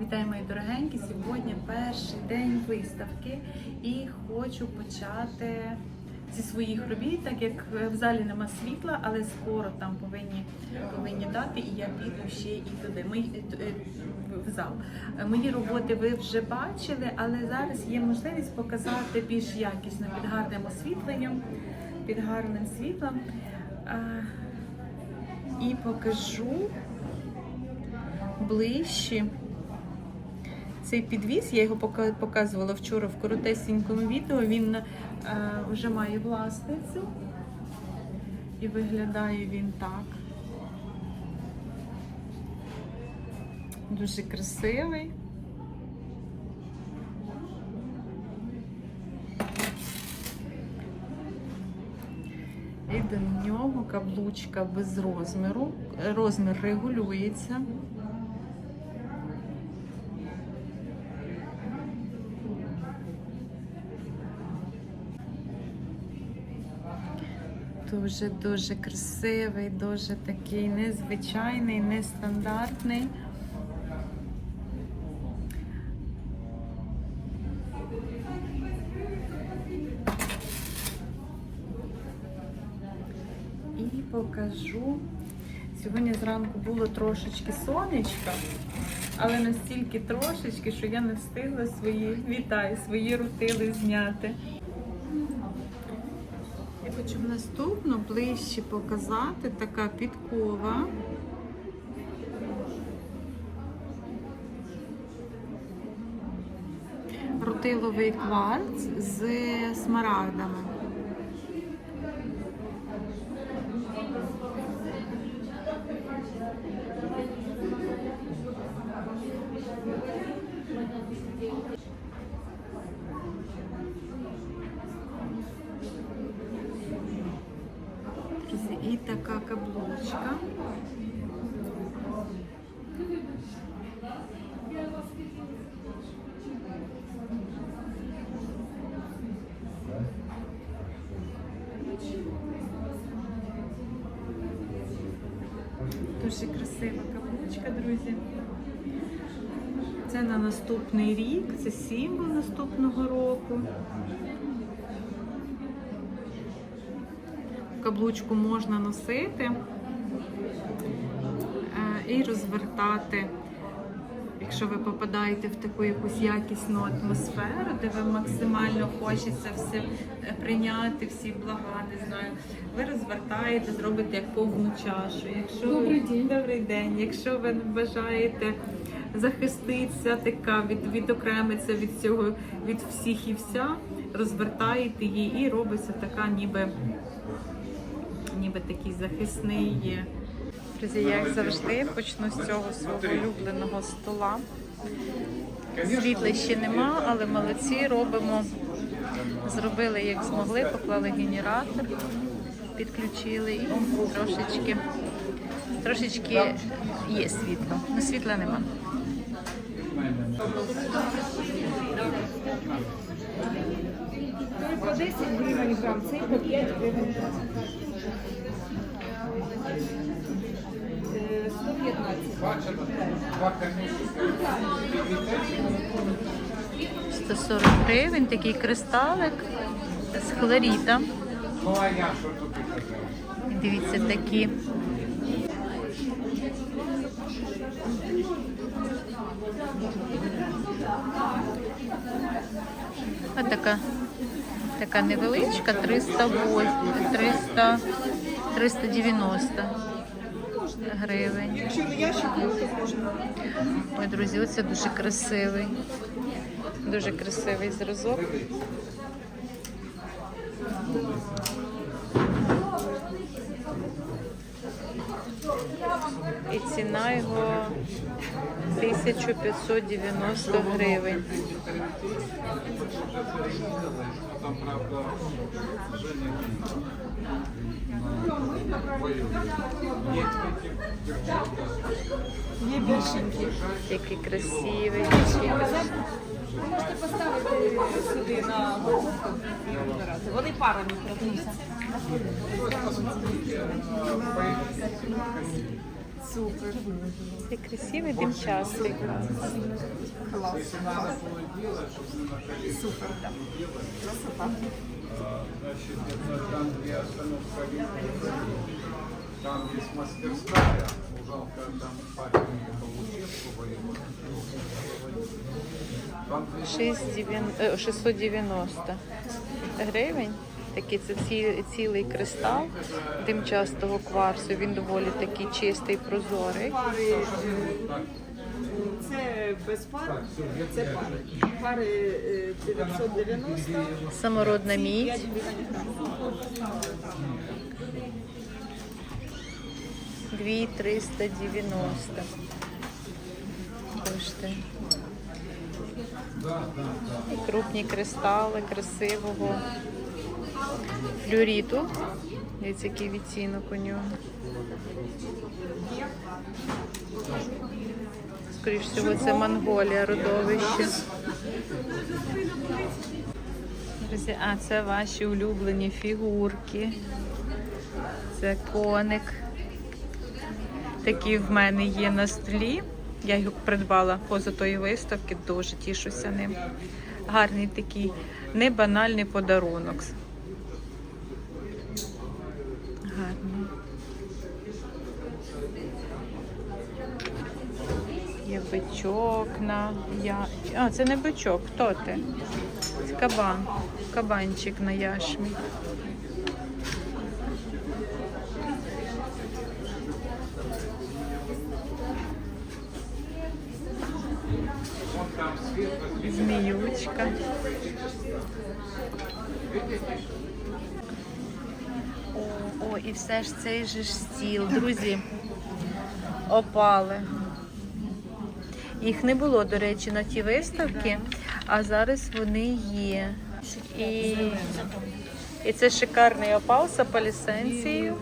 Вітаю, мої дорогенькі! Сьогодні перший день виставки і хочу почати зі своїх робіт, так як в залі нема світла, але скоро там повинні, повинні дати, і я піду ще і туди. Мої, е, е, в зал. Мої роботи ви вже бачили, але зараз є можливість показати більш якісно під гарним освітленням, під гарним світлом. І покажу ближче. Цей підвіз, я його показувала вчора в коротесенькому відео. Він е, вже має власницю. І виглядає він так. Дуже красивий. І до нього каблучка без розміру. Розмір регулюється. Дуже дуже красивий, дуже такий незвичайний, нестандартний. І покажу. Сьогодні зранку було трошечки сонечка, але настільки трошечки, що я не встигла свої вітаю, свої рутили зняти. Наступну ближче показати така підкова. Рутиловий кварц з смарагдами. Друзі, І така каблучка. Дуже красива каблучка, друзі. Це на наступний рік, це символ наступного року. Каблучку можна носити е, і розвертати, якщо ви попадаєте в таку якусь якісну атмосферу, де ви максимально хочеться все е, прийняти, всі блага, не знаю. Ви розвертаєте, зробите як повну чашу. Якщо ви- Добрий день. Добрий день. Якщо ви бажаєте захиститися, така від, відокремитися від цього, від всіх і вся, розвертаєте її і робиться така, ніби ніби такий захисний. є. Друзі, як завжди, почну з цього свого улюбленого стола. Світла ще нема, але молодці робимо. Зробили як змогли, поклали генератор, підключили і трошечки, трошечки є світло. але світла нема. По 10 гривень грам, цей по 5 гривень грам. 140 гривень, такий кристалик з? І Дивіться, такі. Ось така, така невеличка, 308, 300, 390 гривень. Якщо на ящик, то можна. Ой, друзі, оце дуже красивий. Дуже красивий зразок. І ціна його 1590 гривень. Там, правда, тільки дівчатка. Є більшенькі. Який красивий. Ви можете поставити сюди на головку і. Вони парами продаються. Супер. Це красивий димчастик. Клас. Супер. Красота. Там есть мастерская, жалко, там парень не учиться, его 690 гривень. Такий це ці- цілий кристал димчастого кварцу. Він доволі такий чистий, прозорий. Е, Це без пар. Це пари. Пари е, 990. Самородна мідь. грам. 2390. Коштує. І крупні кристали красивого флюоріту. Дивіться, який відцінок у нього. Скоріше всього, це Монголія, родовище. Друзі, а це ваші улюблені фігурки. Це коник. Такий в мене є на столі. Я його придбала поза тої виставки, дуже тішуся ним. Гарний такий небанальний подарунок. Бичок на я. А, це не бичок, хто ти? Це кабан. Кабанчик на яшмі. Зміючка. О, о, і все ж цей же ж стіл, друзі. Опали. Їх не було, до речі, на ті виставки, а зараз вони є. І, і це шикарний опал з апалісенцією.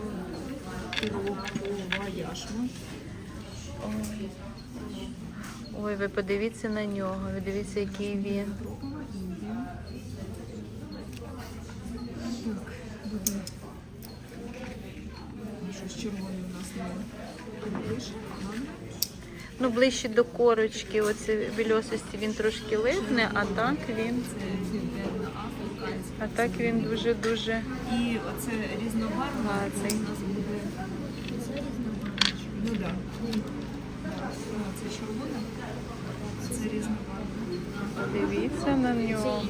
Ой. Ви подивіться на нього, ви дивіться, який він. Щось червоне у нас не. Ну, ближче до корочки, оце більосості він трошки липне, а так він. А так він дуже-дуже І оце. У нас буде. Це різнобарвне. Ну так. Це червоне, а це різнобарвне. Подивіться на нього.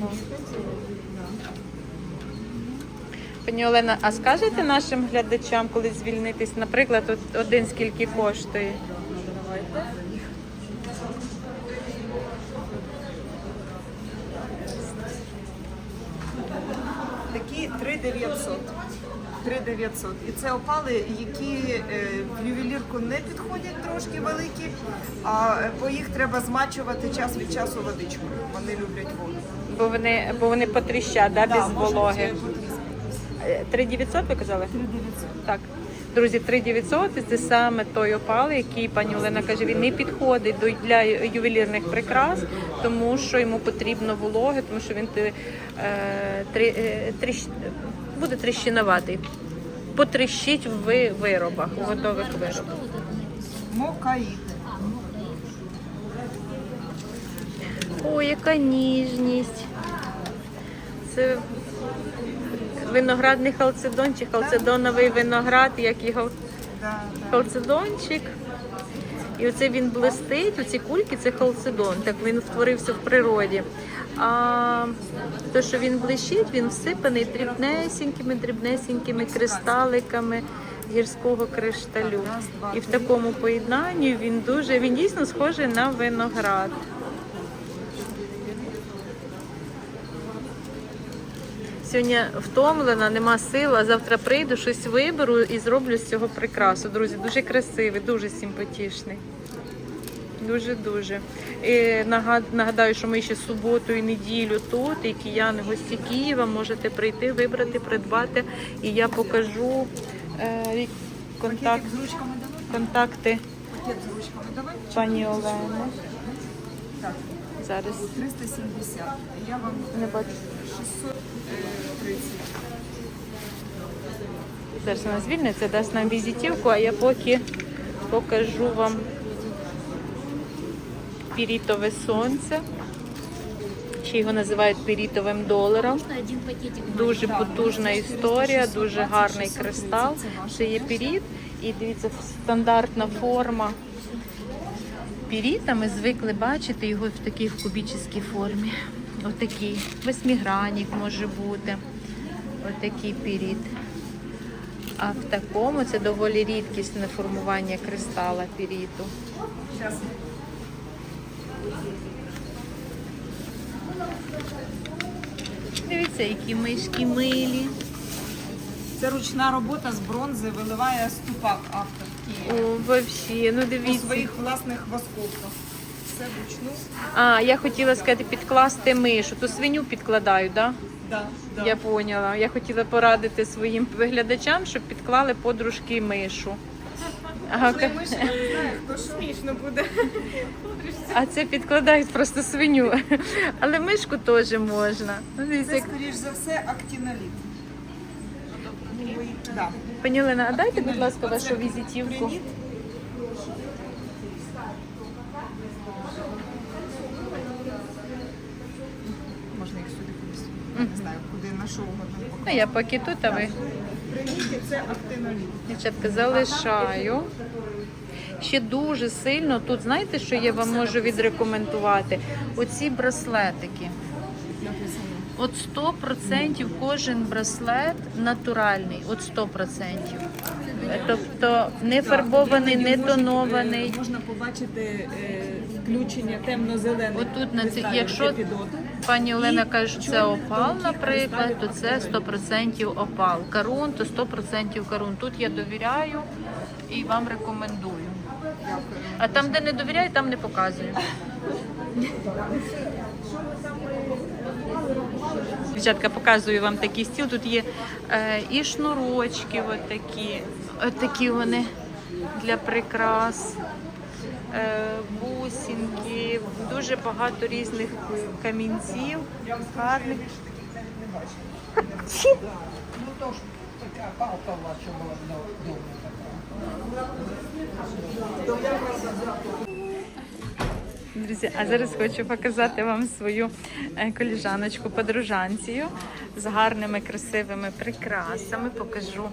Пані Олена, а скажете нашим глядачам, коли звільнитись, наприклад, от один скільки коштує? Такі 3900. 3900. І це опали, які е, в ювелірку не підходять трошки великі, а е, бо їх треба змачувати час від часу водичкою. Вони люблять воду. Бо вони, бо вони потріщать, да, без вологи. е, потріскатись. 3900 ви казали? 3900. Так. Друзі, 3900 це саме той опал, який пані Олена каже, він не підходить до для ювелірних прикрас, тому що йому потрібно вологи, тому що він е, е, тріщ, буде тріщиноватий. Потріщить в виробах, у готових виробах. Мокаїд. О, яка ніжність. Це виноградний халцедон чи халцедоновий виноград, як його халцедончик. І оце він блистить, оці кульки це халцедон, так він створився в природі. А те, що він блищить, він всипаний дрібнесенькими, дрібнесенькими кристаликами гірського кришталю. І в такому поєднанні він дуже, він дійсно схожий на виноград. Сьогодні втомлена, нема сил, а завтра прийду, щось виберу і зроблю з цього прикрасу. Друзі, дуже красивий, дуже симпатичний. Дуже-дуже. Нагадаю, що ми ще суботу і неділю тут, і кияни гості Києва можете прийти, вибрати, придбати. І я покажу е, контакт, контакти пані Олени. Зараз 370. Я вам не бачу. 630. Зараз вона звільниться, дасть нам візитівку, а я поки покажу вам пірітове сонце. Ще його називають пірітовим доларом. Дуже потужна історія, дуже гарний кристал. Це є піріт. І дивіться, стандартна форма піріта. Ми звикли бачити його в такій кубічній формі. Отакий. Восьмигранник може бути. Отакий піріт. А в такому це доволі рідкісне формування кристала піріту. Дивіться, які мишки милі. Це ручна робота з бронзи, виливає ступак автор Києва. О, вообще, ну дивіться. своїх власних восковках. Все вручну. А, я хотіла сказати підкласти мишу. То свиню підкладають, так? Да, да. Я поняла. Я хотіла порадити своїм глядачам, щоб підклали подружки мишу. Ага, Коли миші, я не знаю, хто смішно буде. а це підкладають просто свиню. Але мишку теж можна. Ну, дивіться, Це, як... скоріш за все, актиноліт. Да. Пані Олена, а дайте, будь ласка, вашу візитівку. Можна їх сюди кудись. Не знаю, куди на що угодно. Ну, я поки тут, а ви. Приніті це актиноліт. Дівчатка, залишаю. Ще дуже сильно тут, знаєте, що я вам можу відрекомендувати? Оці браслетики. От 100% кожен браслет натуральний, от 100%. Тобто не фарбований, не тонований. Можна побачити е, включення темно-зелених. Отут на кристалів якщо. Пані Олена каже, що це опал, наприклад, то це 100% опал. Карун то 100% карун. Тут я довіряю і вам рекомендую. А там, де не довіряю, там не показую. Дівчатка, показую вам такий стіл. Тут є е, і шнурочки, от такі, от такі вони для прикрас, е, бусинки, дуже багато різних камінців, гарних. Друзі, а зараз хочу показати вам свою е, коліжаночку подружанцію з гарними красивими прикрасами. Покажу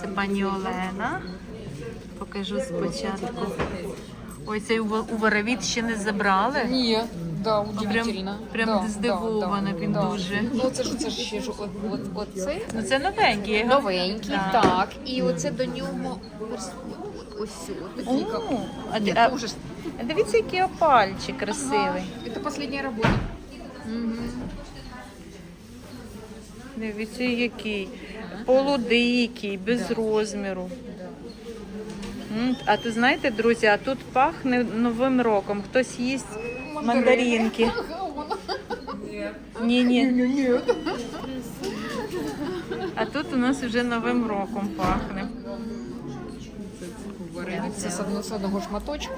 це пані Олена. Покажу спочатку. Ой, цей уво- уворовід ще не забрали. Ні, да, Прям, удивительно. прям да, здивована да, він да. дуже. Ну це ж це ж ще ж от, от, цей Ну це новенький. його- новенький, Так. так. І оце до нього ось ось а, Ні, а, дивіться, який опальчик красивий. Це остання робота. Дивіться, який полудикий, без розміру. А то знаєте, друзі, а тут пахне новим роком. Хтось їсть мандаринки. Ні, ні. А тут у нас вже новим роком пахне. Це з одного шматочку.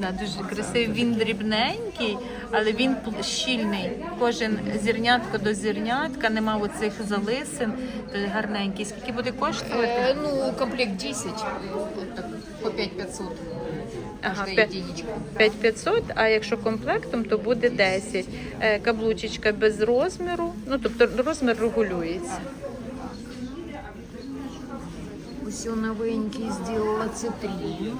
Да, дуже красивий. Він дрібненький, але він щільний. Кожен зірнятко до зірнятка, нема оцих залисин, то гарненький. Скільки буде коштувати? Е, ну, комплект 10, от так, по 5500. Ага, Каждая п'ять- единичка. 5500, а якщо комплектом, то буде 10. Е, Каблучечка без розміру, ну тобто розмір регулюється. Ось новенький зробила цитрин.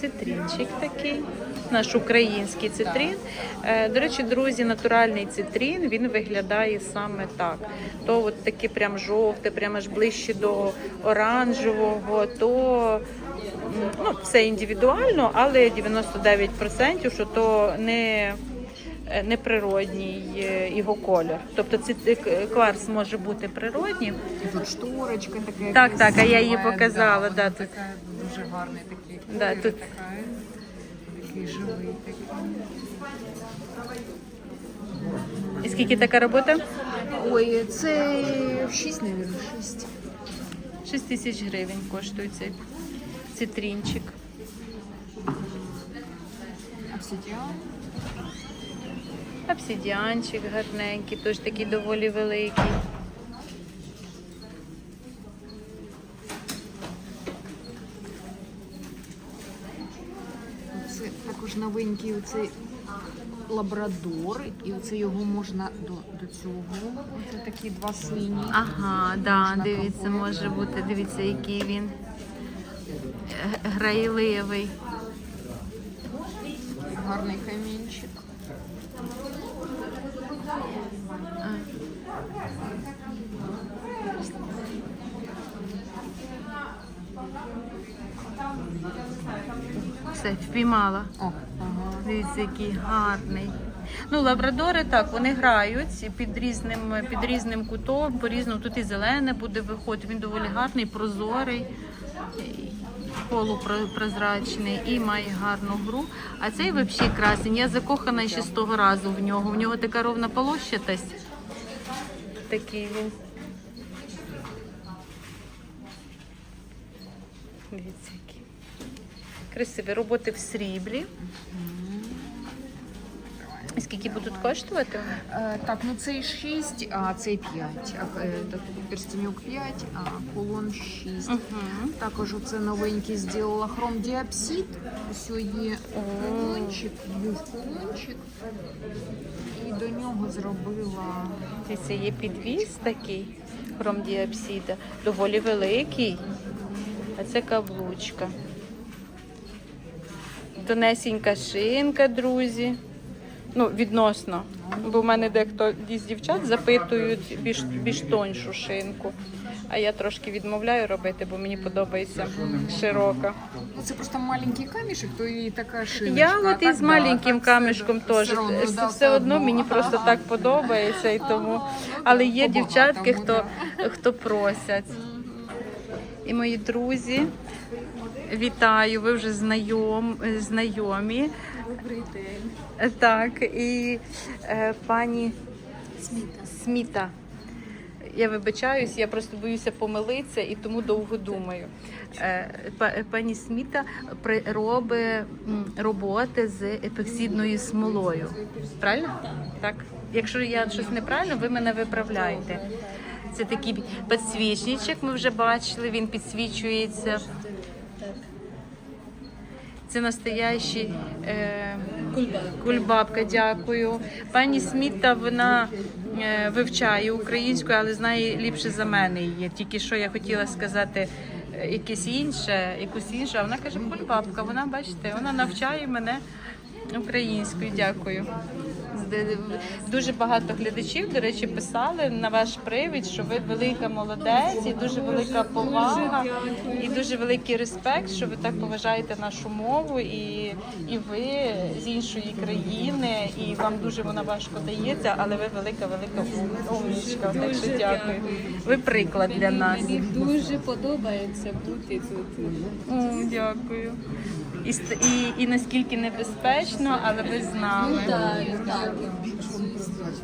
Цитринчик такий, наш український цитрин. Е, До речі, друзі, натуральний цитрін він виглядає саме так. То от таке прям жовте, прямо аж ближче до оранжевого, то ну, все індивідуально, але 99% що то не. Е, Неприродній е, його колір. Тобто е, кварц може бути природнім. І тут шторочка така. Так, так, а я її показала, вона да, тут. така дуже гарний такий Да, тут- така, такий живий такий. І скільки така робота? Ой, це 6, мабуть, 6. 6 тисяч гривень коштує цей цитринчик. Обсидіан обсидіанчик гарненький, теж такий доволі великий. Це також новенький оцей лабрадор, і оце його можна до, до цього. Оце такі два сині. Ага, да, дивіться, купувати. може бути, дивіться, який він грайливий. Гарний камінь. Все, впіймала. О, ага. Дивіться, який гарний. Ну, лабрадори так, вони грають під різним, під різним кутом, по-різному. Тут і зелене буде виходити, він доволі гарний, прозорий, полупрозрачний і має гарну гру. А цей взагалі красень. Я закохана ще з того разу в нього. В нього така ровна полощатость. Такий він. Дивіться. Красиві роботи в сріблі. І Скільки будуть коштувати? Е, так, ну цей 6, а цей 5. А, е, так, перстенюк 5, а кулон 6. Угу. Також оце новенький зробила хром діапсид. Ось є кулончик, був кулончик. І до нього зробила Це є підвіз такий хромдіапсида, доволі великий. А це каблучка. Тонесенька шинка, друзі. Ну, відносно. Бо в мене дехто із дівчат запитують більш, більш тоншу шинку. А я трошки відмовляю робити, бо мені подобається широка. Ну, це просто маленький камішек, то і така шиночка. Я от із маленьким камішком теж все одно, Все- одно. мені просто так подобається і тому. Але є дівчатки, хто, хто просять. І мої друзі, вітаю, ви вже знайом, знайомі. Добрий день. Так, і е, пані Сміта. Сміта. Я вибачаюсь, я просто боюся помилитися і тому довго думаю. Е, Пані Сміта робить роботи з епоксидною смолою. Правильно? Так. Якщо я щось неправильно, ви мене виправляєте. Це такий підсвічничок, ми вже бачили, він підсвічується. Це настоящий е, кульбабка, дякую. Пані Сміта, вона е, вивчає українську, але знає ліпше за мене її. Тільки що я хотіла сказати е, якесь інше, якусь інше. а вона каже, кульбабка. Вона, бачите, вона навчає мене українською. Дякую. Дуже багато глядачів, до речі, писали на ваш привід, що ви велика молодець, і дуже велика повага, і дуже великий респект, що ви так поважаєте нашу мову, і, і ви з іншої країни, і вам дуже вона важко дається, але ви велика, велика ум- умничка. Так що дякую. Ви приклад для нас. Мені дуже подобається бути тут. О, дякую. І, і, і наскільки небезпечно, але ви з нами. Так, так.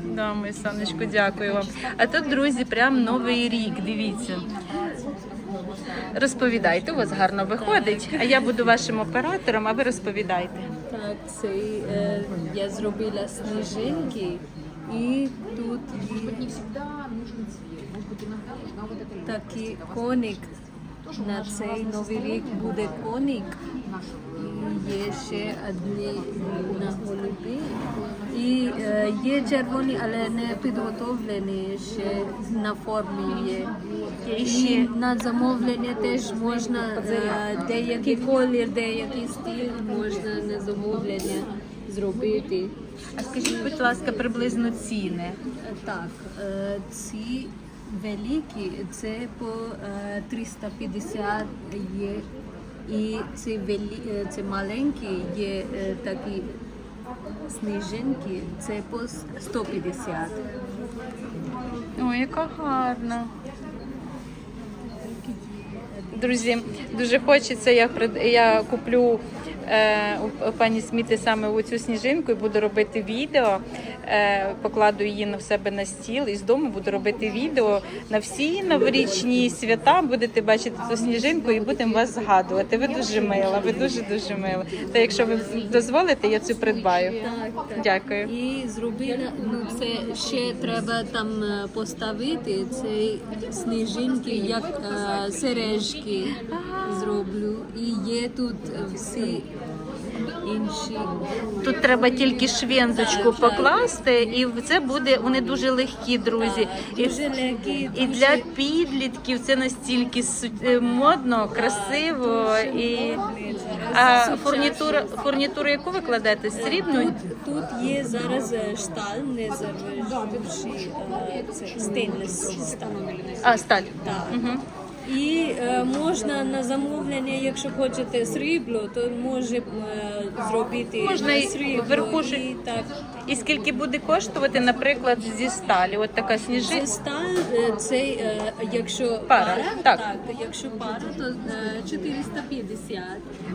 Да, моє сонечко, дякую вам. А тут, друзі, прям новий рік. Дивіться. Розповідайте, у вас гарно виходить. А я буду вашим оператором, а ви розповідайте. Так, це е, я зробила сніжинки і тут є такий коник. На цей новий рік буде коник. Є ще одні на голубі. І е, є червоні, але не підготовлені ще на формі є. І на замовлення теж можна е, деякий колір, деякий стиль можна на замовлення зробити. А скажіть, будь ласка, приблизно ціни. Так, е, ці великі це по е, 350 є. І ці, вели, е, ці маленькі є е, такі сніжинки, це по 150. Ой, яка гарна. Друзі, дуже хочеться. Я я куплю е, у пані Сміти саме оцю сніжинку і буду робити відео. Е, покладу її на себе на стіл і з дому буду робити відео на всі новорічні свята. Будете бачити цю сніжинку і будемо вас згадувати. Ви дуже мила, ви дуже дуже мила. Та якщо ви дозволите, я цю придбаю. Дякую. І зробила, ну це ще треба там е, поставити ці сніжинки, як е, сережки зроблю. І є тут всі інші. Тут треба тільки швензочку покласти, і це буде вони дуже легкі, друзі. І, і для підлітків це настільки е, модно, красиво і а фурнітура, фурнітуру яку ви кладете? Срібну? Тут, тут є зараз е, шталь, не завжди це стейнлес сталь. А, сталь. Так. Угу. І е, можна на замовлення, якщо хочете срібло, то може е, зробити Можна на і срібло. верхушок. І так. І скільки буде коштувати, наприклад, зі сталі? От така сніжинка. сталь, е, це е, якщо Пара, так. так. якщо пара, то е, 450.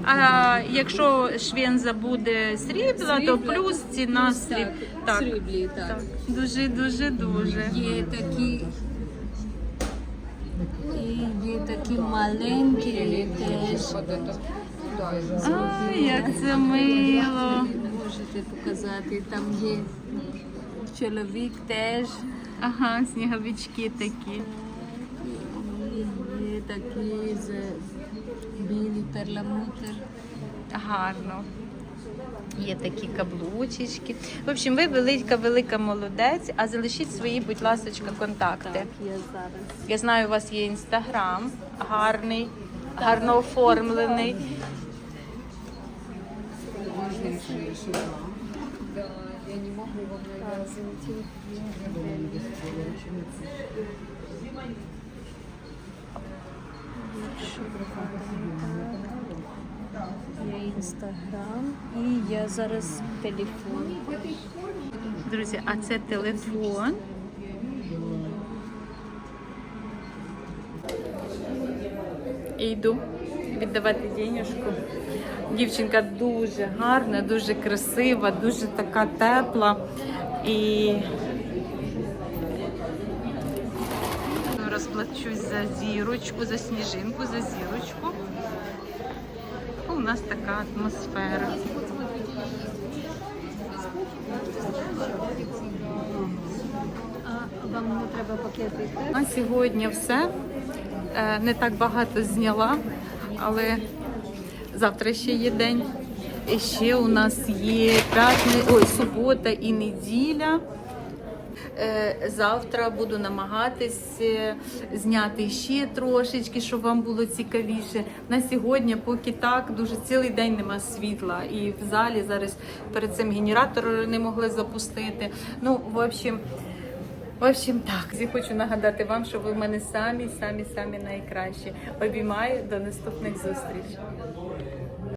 А якщо швенза буде срібла, то плюс ціна сріб. так, сріблі, так. так. Дуже, дуже, дуже. Є такі. І є такі маленькі теж. А, як це мило. Можете показати, там є чоловік теж. Ага, сніговички такі. Є такі з білий перламутр. Гарно. Є такі каблучечки. В общем, ви велика, велика молодець, а залишіть свої, будь ласка, контакти. Так, я зараз. Я знаю, у вас є інстаграм гарний, гарно оформлений. Є інстаграм і я зараз телефон. Друзі, а це телефон. І йду віддавати денежку. Дівчинка дуже гарна, дуже красива, дуже така тепла. І розплачусь за зірочку, за сніжинку, за зірочку. У нас така атмосфера. Вам не треба пакети? На сьогодні все. Е, Не так багато зняла, але завтра ще є день. І ще у нас є п'ятни... Ой, субота і неділя. Е, Завтра буду намагатись зняти ще трошечки, щоб вам було цікавіше. На сьогодні, поки так, дуже цілий день нема світла. І в залі зараз перед цим генератор не могли запустити. Ну, в общем, в общем, так. Я хочу нагадати вам, що ви в мене самі, самі, самі найкращі. Обіймаю до наступних зустрічей.